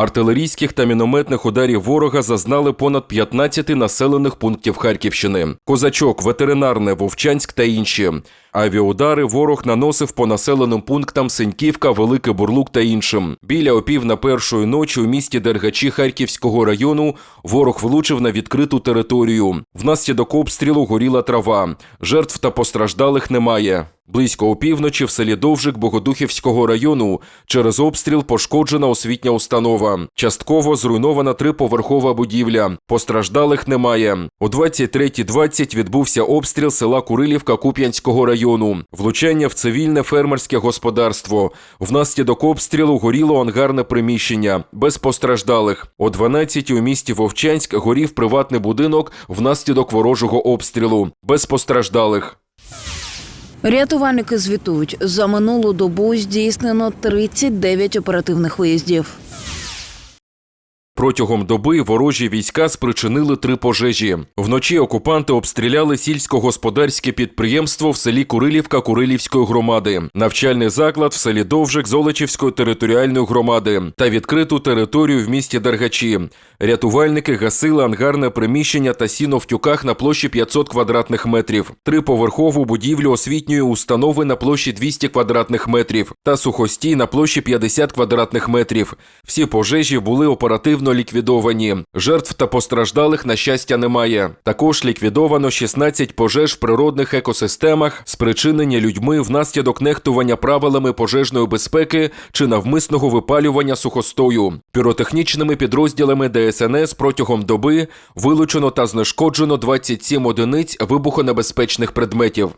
Артилерійських та мінометних ударів ворога зазнали понад 15 населених пунктів Харківщини. Козачок, ветеринарне, Вовчанськ та інші. Авіаудари ворог наносив по населеним пунктам Синьківка, Великий Бурлук та іншим. Біля опів на першої ночі у місті Дергачі Харківського району ворог влучив на відкриту територію. Внаслідок обстрілу горіла трава. Жертв та постраждалих немає. Близько опівночі в селі Довжик Богодухівського району через обстріл пошкоджена освітня установа. Частково зруйнована триповерхова будівля. Постраждалих немає. О 23.20 відбувся обстріл села Курилівка Куп'янського району. Влучання в цивільне фермерське господарство. Внаслідок обстрілу горіло ангарне приміщення. Без постраждалих. О 12 у місті Вовчанськ горів приватний будинок внаслідок ворожого обстрілу. Без постраждалих. Рятувальники звітують, за минулу добу здійснено 39 оперативних виїздів. Протягом доби ворожі війська спричинили три пожежі. Вночі окупанти обстріляли сільськогосподарське підприємство в селі Курилівка Курилівської громади, навчальний заклад в селі Довжик Золочівської територіальної громади та відкриту територію в місті Дергачі. Рятувальники гасили ангарне приміщення та сіно в тюках на площі 500 квадратних метрів, триповерхову будівлю освітньої установи на площі 200 квадратних метрів та сухостій на площі 50 квадратних метрів. Всі пожежі були оперативно ліквідовані. Жертв та постраждалих, на щастя, немає. Також ліквідовано 16 пожеж в природних екосистемах, спричинені людьми внаслідок нехтування правилами пожежної безпеки чи навмисного випалювання сухостою. Піротехнічними підрозділами ДСНС протягом доби вилучено та знешкоджено 27 одиниць вибухонебезпечних предметів.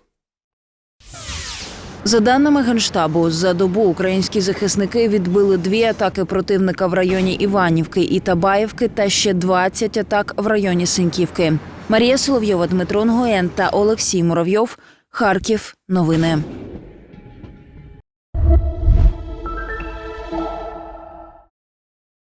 За даними Генштабу, за добу українські захисники відбили дві атаки противника в районі Іванівки і Табаївки та ще 20 атак в районі Синьківки. Марія Соловйова, Дмитро Нгоєн та Олексій Муравйов. Харків. Новини.